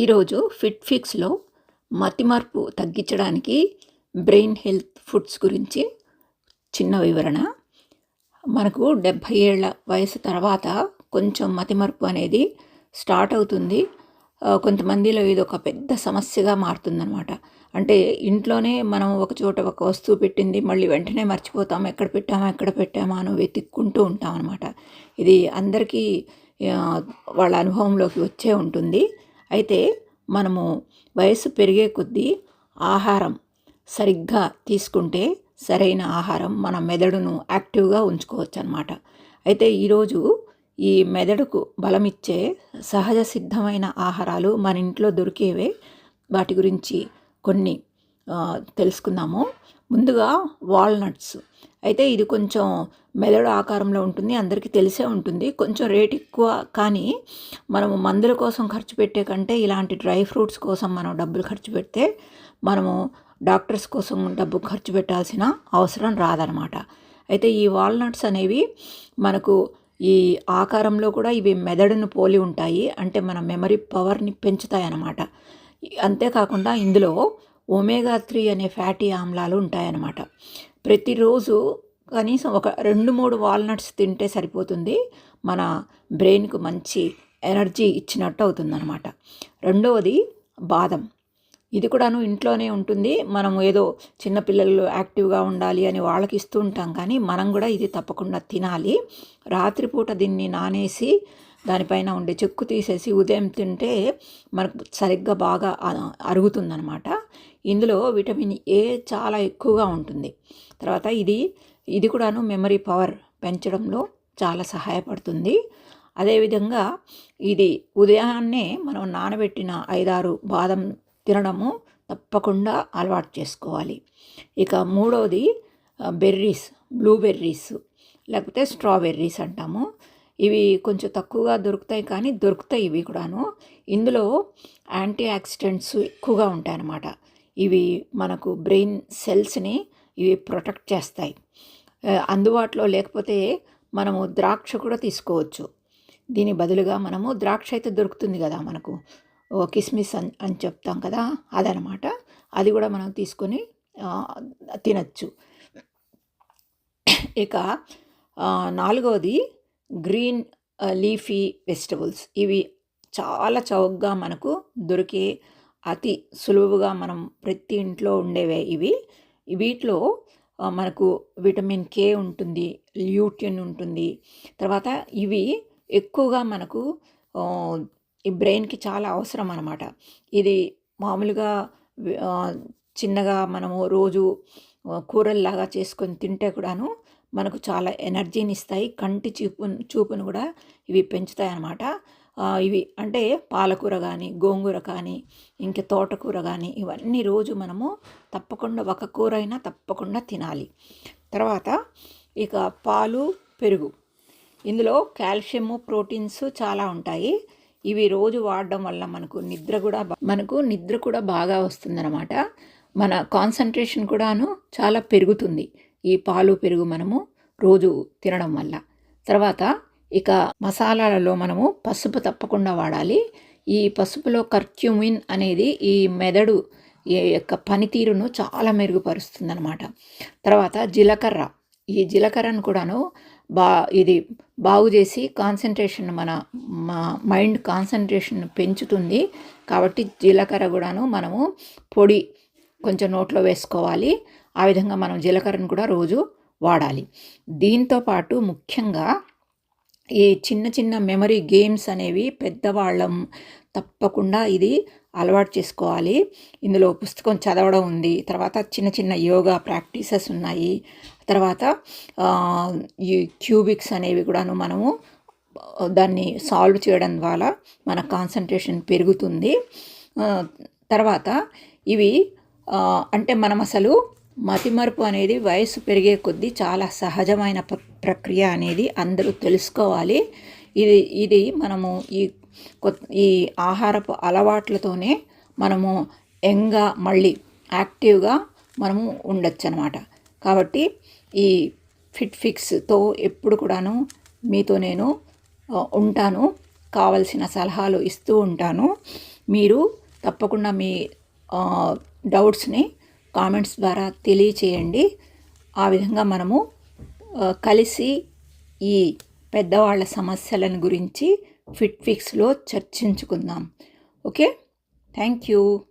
ఈరోజు ఫిట్ ఫిక్స్లో మతిమార్పు తగ్గించడానికి brain health foods గురించి చిన్న వివరణ. మనకు డెబ్భై ఏళ్ళ వయసు తర్వాత కొంచెం మతిమరుపు అనేది స్టార్ట్ అవుతుంది. కొంతమందిలో ఇది ఒక పెద్ద సమస్యగా మారుతుందన్నమాట. అంటే ఇంట్లోనే మనం ఒక చోట ఒక వస్తువు పెట్టింది మళ్ళీ వెంటనే మర్చిపోతాం. ఎక్కడ పెట్టామా ఎక్కడ పెట్టామా అని వెతుక్కుంటూ ఉంటాం అనమాట ఇది అందరికీ వాళ్ళ అనుభవంలోకి వచ్చే ఉంటుంది. అయితే మనము వయసు పెరిగే కొద్దీ ఆహారం సరిగ్గా తీసుకుంటే సరైన ఆహారం మన మెదడును యాక్టివ్గా ఉంచుకోవచ్చు అనమాట అయితే ఈరోజు ఈ మెదడుకు బలమిచ్చే సహజ సిద్ధమైన ఆహారాలు మన ఇంట్లో దొరికేవే? వాటి గురించి కొన్ని తెలుసుకుందాము. ముందుగా వాల్నట్స్. అయితే ఇది కొంచెం మెదడు ఆకారంలో ఉంటుంది అందరికీ తెలిసే ఉంటుంది. కొంచెం రేట్ ఎక్కువ కానీ మనము మందుల కోసం ఖర్చు పెట్టే కంటే ఇలాంటి డ్రై ఫ్రూట్స్ కోసం మనం డబ్బులు ఖర్చు పెడితే మనము డాక్టర్స్ కోసం డబ్బు ఖర్చు పెట్టాల్సిన అవసరం రాదనమాట అయితే ఈ వాల్నట్స్ అనేవి మనకు ఈ ఆకారంలో కూడా ఇవి మెదడును పోలి ఉంటాయి. అంటే మన మెమరీ పవర్ని పెంచుతాయి అన్నమాట అంతేకాకుండా ఇందులో ఒమేగా త్రీ అనే ఫ్యాటీ ఆమ్లాలు ఉంటాయన్నమాట. ప్రతిరోజు కనీసం ఒక రెండు మూడు వాల్నట్స్ తింటే సరిపోతుంది. మన బ్రెయిన్కు మంచి ఎనర్జీ ఇచ్చినట్టు అవుతుందన్నమాట. రెండవది బాదం. ఇది కూడాను ఇంట్లోనే ఉంటుంది. మనం ఏదో చిన్నపిల్లలు యాక్టివ్గా ఉండాలి అని వాళ్ళకి ఇస్తూ ఉంటాం కానీ మనం కూడా ఇది తప్పకుండా తినాలి. రాత్రిపూట దీన్ని నానేసి దానిపైన ఉండే చెక్కు తీసేసి ఉదయం తింటే మనకు సరిగ్గా బాగా అరుగుతుందనమాట ఇందులో విటమిన్ ఏ చాలా ఎక్కువగా ఉంటుంది. తర్వాత ఇది ఇది కూడాను మెమరీ పవర్ పెంచడంలో చాలా సహాయపడుతుంది. అదేవిధంగా ఇది ఉదయాన్నే మనం నానబెట్టిన ఐదారు బాదం తినడము తప్పకుండా అలవాటు చేసుకోవాలి. ఇక మూడవది బెర్రీస్ బ్లూబెర్రీస్ లేకపోతే స్ట్రాబెర్రీస్ అంటాము. ఇవి కొంచెం తక్కువగా దొరుకుతాయి కానీ దొరుకుతాయి ఇవి కూడాను. ఇందులో యాంటీ ఆక్సిడెంట్స్ ఎక్కువగా ఉంటాయన్నమాట. ఇవి మనకు బ్రెయిన్ సెల్స్ని ఇవి ప్రొటెక్ట్ చేస్తాయి. అందుబాటులో లేకపోతే మనము ద్రాక్ష కూడా తీసుకోవచ్చు. దీని బదులుగా మనము ద్రాక్ష అయితే దొరుకుతుంది కదా మనకు. ఓ కిస్మిస్ అని అని చెప్తాం కదా అదనమాట. అది కూడా మనం తీసుకొని తినచ్చు. ఇక నాలుగవది గ్రీన్ లీఫీ వెజిటబుల్స్. ఇవి చాలా చౌకగా మనకు దొరికే అతి సులువుగా మనం ప్రతి ఇంట్లో ఉండేవే ఇవి. వీటిలో మనకు విటమిన్ కే ఉంటుంది ల్యూటిన్ ఉంటుంది. తర్వాత ఇవి ఎక్కువగా మనకు ఈ బ్రెయిన్కి చాలా అవసరం అన్నమాట. ఇది మామూలుగా చిన్నగా మనము రోజు కూరల్లాగా చేసుకొని తింటే కూడాను మనకు చాలా ఎనర్జీని ఇస్తాయి. కంటి చూపు చూపును కూడా ఇవి పెంచుతాయి అన్నమాట ఇవి అంటే పాలకూర కానీ గోంగూర కానీ ఇంకా తోటకూర కానీ ఇవన్నీ రోజు మనము తప్పకుండా ఒక కూర అయినా తప్పకుండా తినాలి. తర్వాత ఇక పాలు పెరుగు. ఇందులో కాల్షియము ప్రోటీన్స్ చాలా ఉంటాయి. ఇవి రోజు వాడడం వల్ల మనకు నిద్ర కూడా మనకు నిద్ర కూడా బాగా వస్తుందన్నమాట. మన కాన్సన్ట్రేషన్ కూడాను చాలా పెరుగుతుంది. ఈ పాలు పెరుగు మనము రోజు తినడం వల్ల. తర్వాత ఇక మసాలాలలో మనము పసుపు తప్పకుండా వాడాలి. ఈ పసుపులో కర్క్యూమిన్ అనేది ఈ మెదడు ఈ యొక్క పనితీరును చాలా మెరుగుపరుస్తుందన్నమాట. తర్వాత జీలకర్ర. ఈ జీలకర్రను కూడాను బా ఇది బాగు చేసి కాన్సన్ట్రేషన్ మన మా మైండ్ కాన్సన్ట్రేషన్ పెంచుతుంది. కాబట్టి జీలకర్ర కూడాను మనము పొడి కొంచెం నోట్లో వేసుకోవాలి. ఆ విధంగా మనం జీలకర్రను కూడా రోజు వాడాలి. దీంతో పాటు ముఖ్యంగా ఈ చిన్న చిన్న మెమరీ గేమ్స్ అనేవి పెద్దవాళ్ళం తప్పకుండా ఇది అలవాటు చేసుకోవాలి. ఇందులో పుస్తకం చదవడం ఉంది. తర్వాత చిన్న చిన్న యోగా ప్రాక్టీసెస్ ఉన్నాయి. తర్వాత ఈ క్యూబిక్స్ అనేవి కూడాను మనము దాన్ని సాల్వ్ చేయడం ద్వారా మన కాన్సన్ట్రేషన్ పెరుగుతుంది. తర్వాత ఇవి అంటే మనం అసలు మతిమరుపు అనేది వయసు పెరిగే కొద్దీ చాలా సహజమైన ప్ర- ప్రక్రియ అనేది అందరూ తెలుసుకోవాలి. ఇది ఇది మనము ఈ కొత్త ఈ ఆహారపు అలవాట్లతోనే మనము యంగ్గా మళ్ళీ యాక్టివ్గా మనము ఉండొచ్చు అనమాట కాబట్టి ఈ ఫిట్ ఫిక్స్తో ఎప్పుడు కూడాను మీతో నేను ఉంటాను. కావలసిన సలహాలు ఇస్తూ ఉంటాను. మీరు తప్పకుండా మీ డౌట్స్ని కామెంట్స్ ద్వారా తెలియచేయండి. ఆ విధంగా మనము కలిసి ఈ పెద్దవాళ్ళ సమస్యలను గురించి ఫిట్ ఫిక్స్లో చర్చించుకుందాం. ఓకే? Thank you